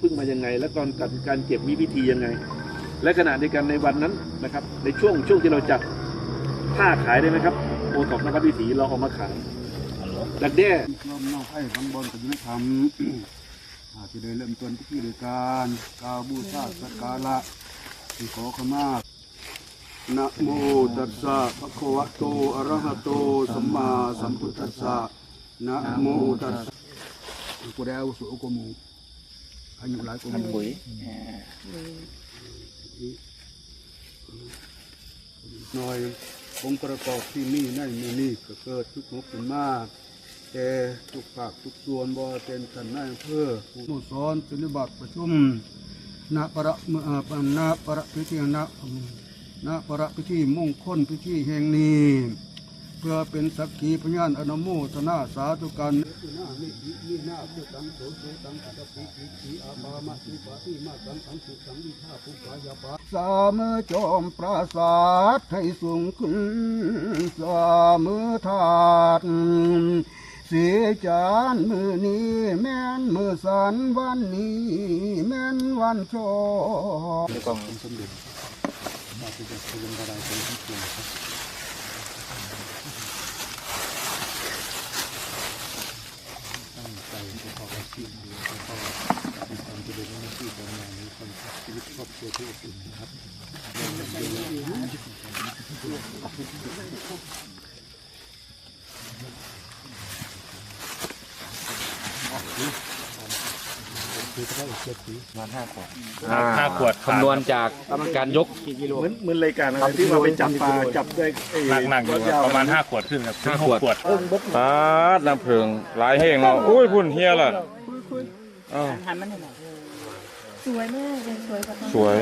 พึ่งมายังไง และตอนการการเก็บมีวิธียังไง และขณะเดียวกันในวันนั้นนะครับ ในช่วงช่วงที่เราจัดผ้าขายได้ไหมครับโอท็อปนวัดวิถีเราเอามาขายดักแด้รอบนอกให้บางบนก็ยังไม่ทำอาจจะได้เริ่มต้นพิธีโดยการกล่าวบูชาสักการะที่ขอขมานะโมตัสสะภะคะวะโตอะระหะโตสัมมาสัมพุทธัสสะนะโมตัสสะกูได้อาวุโสกว่าหมู อายุหลายกว่าหมูหน่อยองค์ประกอบที่นี่นั่นมีนี่ก็เกิดทุกข์มุกขึ้นมาแต่ทุกภาคทุกส่วนบ่เป็นท่านนายอำเภอผู้สอนปฏิบัติประชุมณประเมื่อปณประพิธีณณประพิธีมงคลพิธีแห่งนี้เพื่อเป็นสักขีพยานอนุโมทนาสาธุกันนี่หน้าผู้ตังโสโสตังปัตติปิติอาบามะติปะติมาสังสังสุสังวิชาภูปายปะสามอจอมปราสาทให้สูงขึ้นสามอถาดเสียจานมือนี้แม่นมือสันวันนี้ แม่นวันโชคกองสมเด็จพระพุทธเจ้าพระรมราชินีครับ ตั้งใจ ประกอบอาชีพดีแล้วก็มีความเจริญในหน้าที่การงานมีความสุขชีวิตครอบครัวที่อบอุ่นนะครับ คือพระอุเชษฐีห้าขวดคำนวณจากการยกเหมือนเหมือนรายการอะไรที่เราไปจับปลาจับได้ไอ้หนักๆอยู่ครับประมาณห้าขวดขึ้นครับห้าขวดปาดน้ำผึ้งหลายแห้งเนาะอุ้ยพุ่นเฮียล่ะอ้าวหันมันหน่อยสวยมากเลยสวยกว่าตอนสวย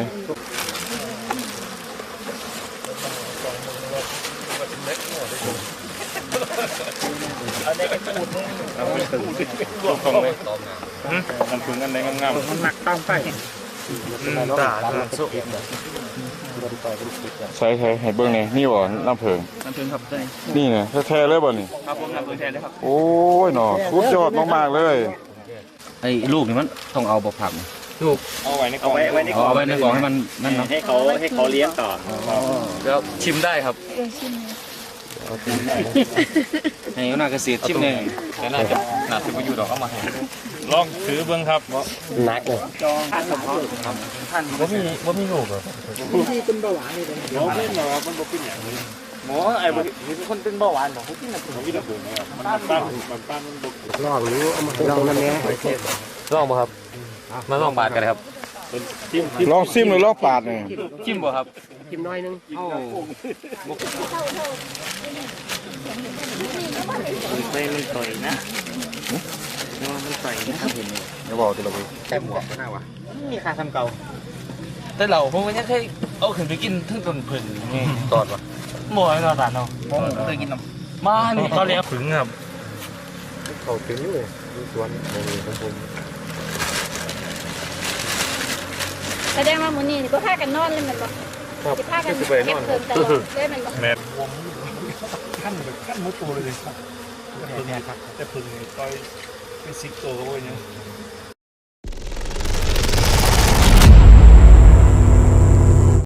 อันนี้ก็พูดนี่พูดรวบตรงเลยมันพึงกันได้งามๆมันหนักตั้งไปใส่ใส่ให้เบิ่งนี่นี่บ่น้ำผึ้งน้ำเพึงครับได้นี่นะแท้ๆเลยบ่นี่ครับผมน้ำเพึงแทนได้ครับโอ้ยเนาะสุดยอดมากๆเลยไอ้ลูกนี่มันต้องเอาบ่ผักนี่เอาไว้ในกล่องไว้ไว้ในเอาไว้ในกล่องให้มันนั่นเนาะให้เขาให้เขาเลี้ยงต่อแล้วชิมได้ครับชิม ให้หัวหน้าเกษตรชิมเลยแต่น่าจะน่าจะไปอยู่ดอกเอามาให้ลองถือเบิ้งครับเดี๋ยวเล่นหรอมันบอกเป็นอย่างนี้หมอไอ้บ่เห็นคนเป็นเบาหวานบอกเขากินน้ำผึ้งมันตั้งมันตั้งมันบอกลองบ่ครับมาลองบาทกันเลยครับจิ้มลองซิมหรือลองปาดนี่ชิมบ่ครับ ไม่มันต่อยนะมันต่อยนะอย่าบอกตัวละเว้ยมีค่าทำเก่า แต่เราผมก็ยังเคยเอาขึ้นไปกินทั้งต้นผึ่งนี่ตอดวะหมอให้เราตาดเนาะผมเคยกินน้ำมานี่เขาเรียกผึ่งครับแสดงว่ามื้อนี้นี่ก็พากันนอนเลยแมันบ่ สิพากันเก็บเพิ่มตลอดเลยแมันบ่แม่ขั้นแบบขั้นมุดตัวเลยครับแต่พึ่งเนี่ยครับแต่พึ่งเนี่ยต่อยเป็นสิบตัวก็ว่าอย่างนี้